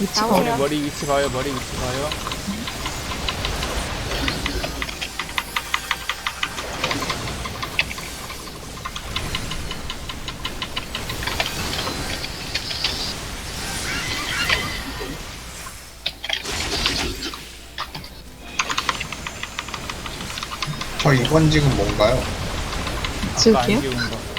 위치가. 어려. 머리 위치 봐요, 머리 위치 봐요. 저 이번 지금 뭔가요? 아까 안 지울게요. 지운 거.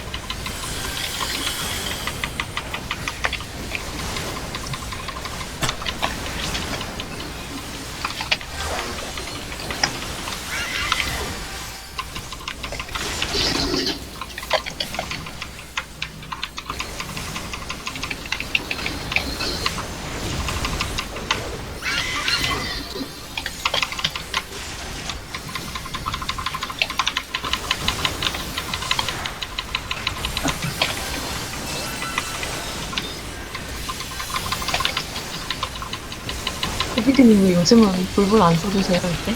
코비드님 왜 요즘은 불불 안 써주세요, 이때?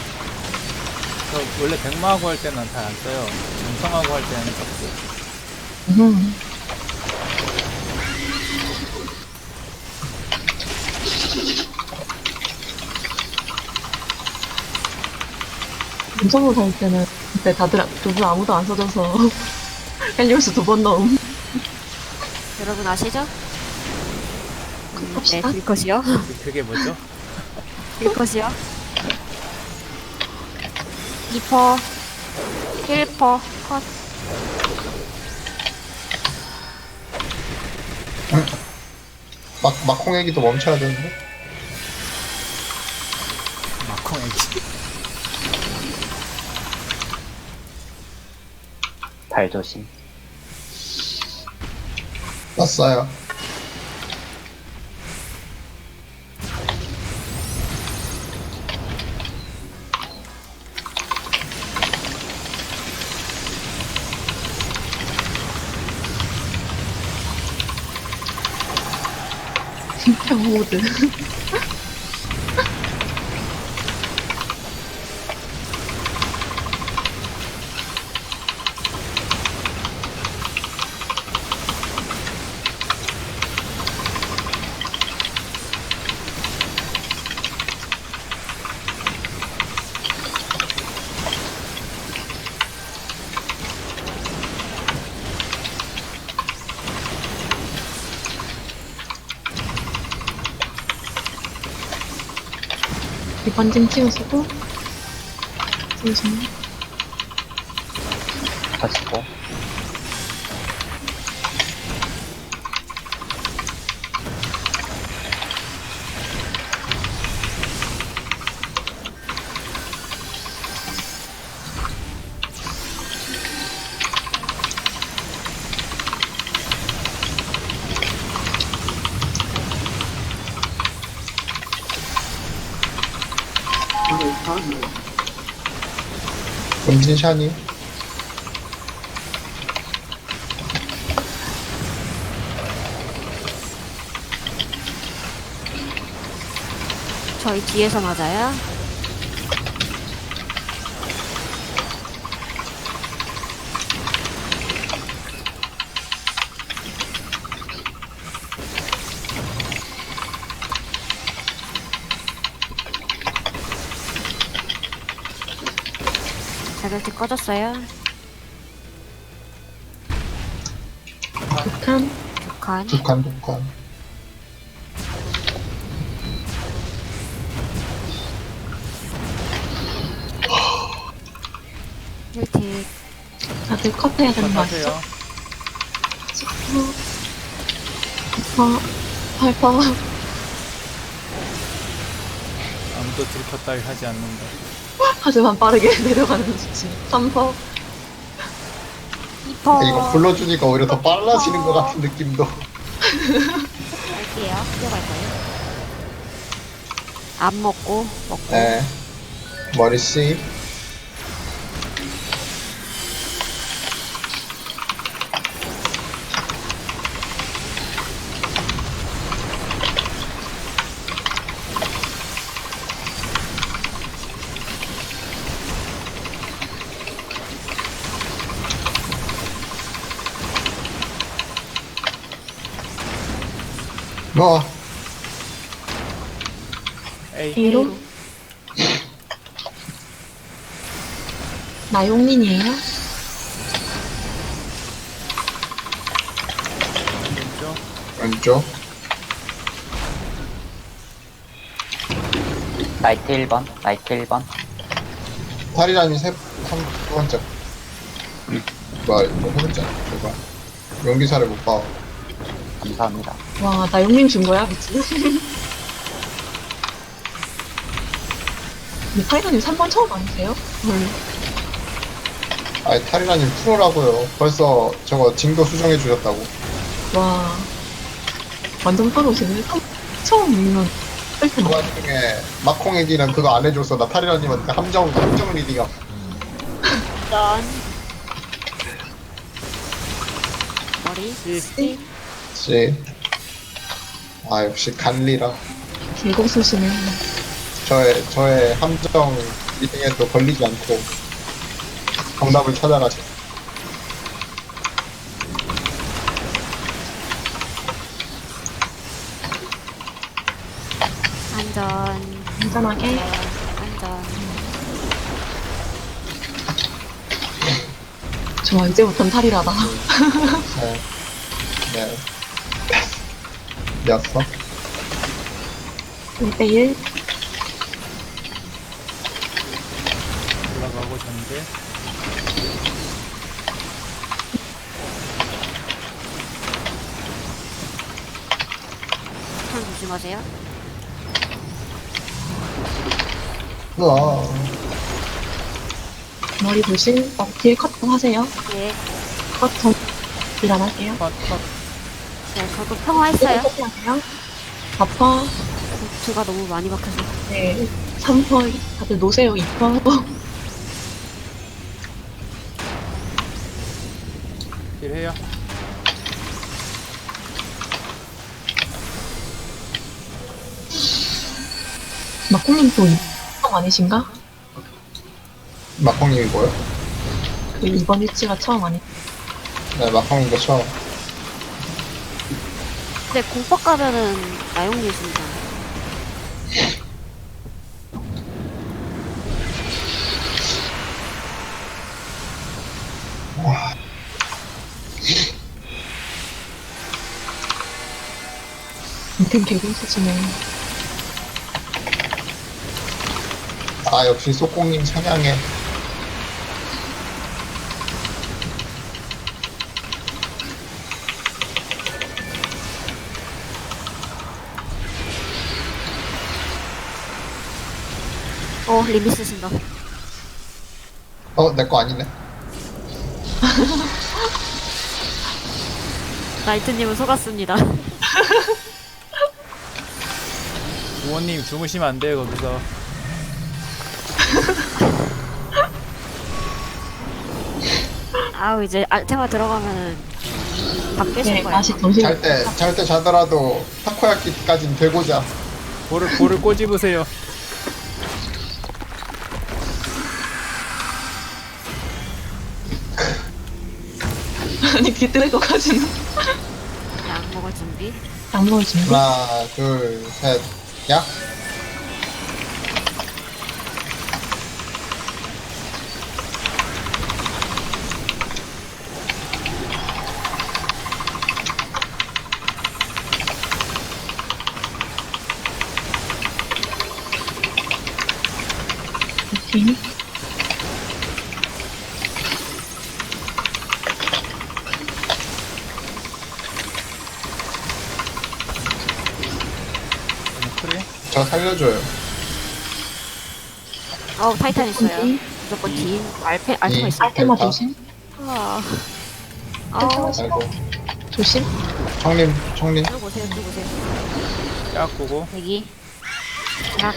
저 원래 백마하고 할 때는 잘 안 써요. 음성하고 할 때는 썼고. 음. 음성으로 살 때는 그때 다들 두분 아무도 안 써줘서 헬리오스 두번 넣음. 여러분 아시죠? 음, 네, 갑시다. 딜컷이요. 그- 그게 뭐죠? 딜컷이요. 2퍼, 1퍼, 컷. 막, 막콩 애기도 멈춰야 되는데? 마콩 애기. 발 조심. 떴어요. 모드. 이번 진 치우시고, 치우시면. 터치고. 진 샤니. 저희 뒤에서 맞아요. 꺼졌어요. 북한, 북한. 북한, 북한. 힐틱. 다들 컷해야 되는 거 아시죠? 하세요. 치고, 6퍼, 8퍼, 아무도 들켰 따위 하지 않는다. 하지만 빠르게 내려가는 수치. 3퍼, 이퍼. 이거 불러주니까 오히려 더 빨라지는 것 같은 느낌도. 갈게요. 뛰어갈 거예요. 안 먹고, 먹고. 네. 머리 씨. 뭐, 에이, 2로. 나용린이에요? 왼쪽. 왼쪽. 나이트 1번, 나이트 1번. 탈이라니 세, 삼, 두 번째. 뭐야, 이거 세 번째. 뭐야. 용기사를 못 봐. 감사합니다. 와, 나용린 준 거야. 근데 타이거님 3번 처음 아니세요? 헐. 아니, 탈이라니 프로라고요. 벌써 저거 징도 수정해 주셨다고. 와. 완전 프로시네. 처음- 처음 읽는 그 셀프 와중에 마콩 얘기는 그거 안 해줘서 나 탈이라님한테 함정, 함정 리딩가. 전. 머리. 씨. 씨. 아, 역시 간리라. 길고 쓰시네. 저의, 저의 함정 리딩에도 걸리지 않고 정답을 찾아가죠. 안전. 안전하게. 안전. 좋아, 이제부턴 탈이라다. 네. 네. 였어? 1대1. 올라가고 전개. 손 조심하세요. 우와. 머리 보신, 어, 뒤에 컷좀 하세요. 네. 컷 전, 일어날게요. 컷, 컷. 네, 저도 평화했어요. 하세요. 4퍼, 제가 너무 많이 박혀서. 네. 3퍼, 다들 노세요, 2퍼. 딜해요. 막콩님 또 2퍼 아니신가? 마콩님이 뭐요? 그 2번 일치가 처음 아니 네, 마콩님도 처음. 근데 공법 가면은 나용리십니다. 인템 개고 있으시네. 아, 역시 소콩님 찬양해. 어, 리미 쓰신다. 어, 내 거 아니네. 나이트님은 속았습니다. 부모님 주무시면 안 돼요, 거기서. 아우, 이제 알테마 들어가면은 밥 깨실 네, 거예요. 다시 정신 잘 때, 잘 때 자더라도 타코야키까진 되고 자. 볼을, 볼을 꼬집으세요. 아니 뒤뜰 것까지는 약 먹을 준비. 약 먹을 준비. 하나, 둘, 셋, 야? 오케이. 저 살려줘요. 어우 타이탄 있어요. 어디? 무조건 뒤 알페 알페가 이. 있어. 알테마 됐다. 조심. 아. 아우 아이고. 조심. 청림, 청림. 쭉 오세요 쭉 오세요. 쫙 보고 대기. 자.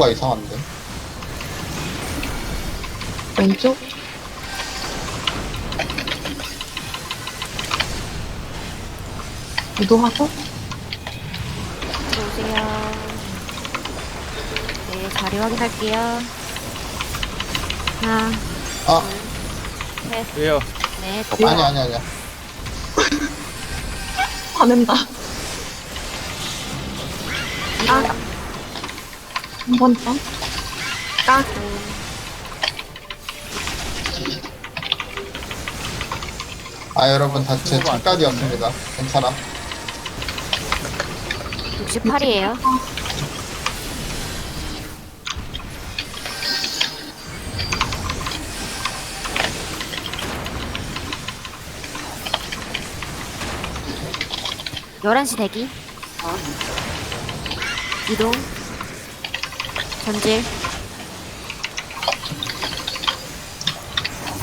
뭔가 이상한데. 왼쪽. 유도하고. 들어오세요. 네 자리 확인할게요. 하나, 아, 셋, 왜요? 넷. 아니, 아니, 아니야. 화낸다. 한 번 더. 까. 아, 여러분, 다제 착각이었습니다. 괜찮아. 68이에요. 열한 시 대기. 이동. 전질.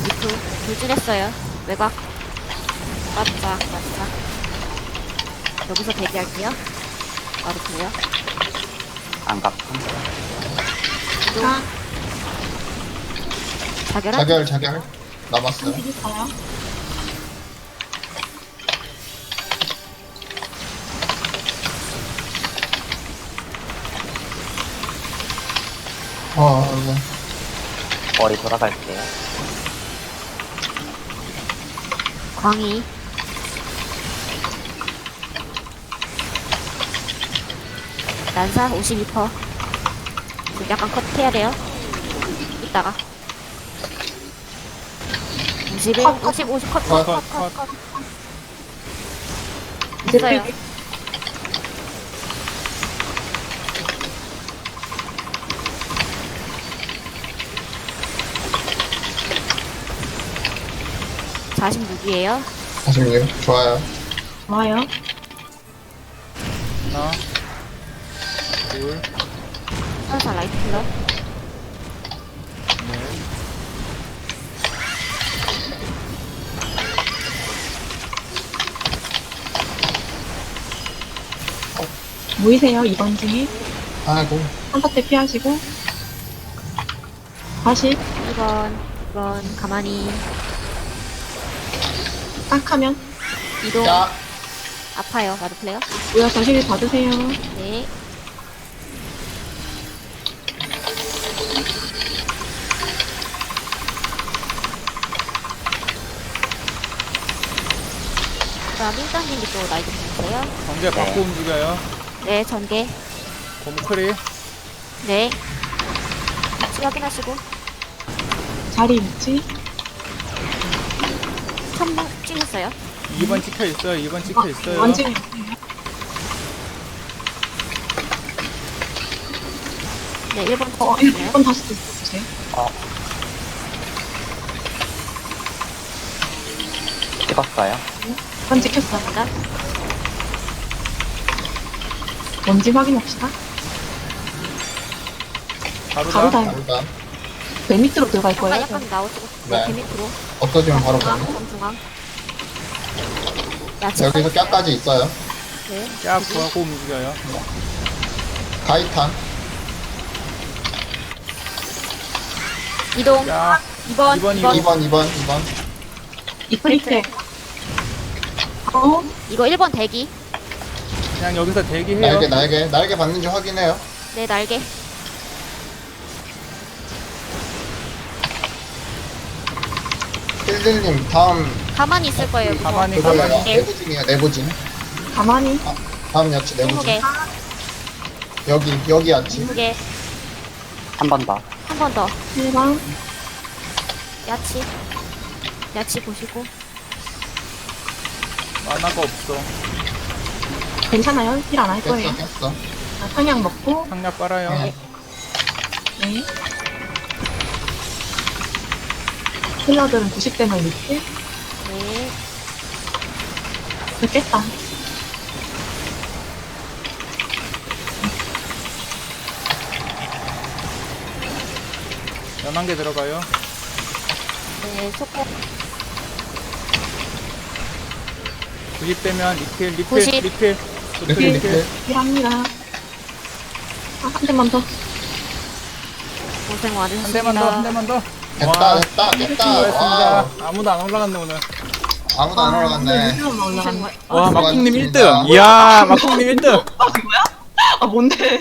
리프. 돌진했어요. 외곽. 바짝, 바짝. 여기서 대기할게요. 바로 그래요. 안각품. 까. 자결한 자결, 자결. 남았어요. 있어요. 어, 이거. 머리 돌아갈게요. 광희. 난사 52%. 지금 약간 컷해야 돼요. 이따가. 51, 50, 50 컷, 컷, 컷, 컷, 컷. 됐어요. 46이에요. 46. 좋아요. 좋아요. 하나 둘 천사 라이트 킬러. 넷, 모이세요, 이번 중에. 아이고. 한타 때 피하시고. 다시 2번, 2번, 가만히. 딱 하면 이동. 야! 아파요. 나도 플레이어. 모여서 힐 받으세요. 네. 그다음 일단님이 또 나이트 보세요. 전개 받고 움직여요 네, 전개. 곰크리 네. 위치 확인하시고. 자리 위치. 천문 찍었어요. 2번 찍혀 있어요 2번 찍혀 있어요 완전히. 네, 1번 어, 찍었어요. 1번 다시 들어주세요. 찍었어요. 1번 찍혔어요. 잠깐. 뭔지 확인합시다. 바로다 가로다. 일단, 배 밑으로 들어갈 거예요. 약간 나오시고. 네. 네, 그 밑으로. 없어지면 바로 중앙, 가요. 중앙. 야채. 여기서 깍까지 있어요. 네. 쫙 보고 움직여요 가이탄. 이동. 쫙 2번, 2번, 2번. 2번, 2번, 2번. 이프리트. 어, 이거 1번 대기. 그냥 여기서 대기해요 날개, 날개. 날개 받는지 확인해요. 네, 날개. 필들님, 다음, 가만히 있을 거예요. 그거. 가만히 그거요. 가만히 네. 내부진이에요, 내부진. 가만히. 다음 야채, 내부진. 20개. 여기, 여기 야채. 20개. 한 번 더. 한 번 더. 1번. 야치. 야치 보시고. 만화가 없어 괜찮아요? 힐 안 할 거예요. 깼어 깼어 자, 상향 먹고, 상략 빨아요. 네. 네. 힐러들은 90대만 밑에. 네. 그 깼다. 연한 개 들어가요. 네, 속고 90대면 리필, 리필, 90. 리필. 리필 리필, 리필 힐합니다. 아, 한 대만 더. 고생 한 대만 더, 한 많으셨습니다. 대만 더. 됐다 와, 됐다 됐다 수고하셨습니다. 와 아무도 안 올라갔네, 오늘. 아무도 안 올라갔네. 많- 와. 막국님 1등. 이야, 막국님 1등. 아, 뭔데?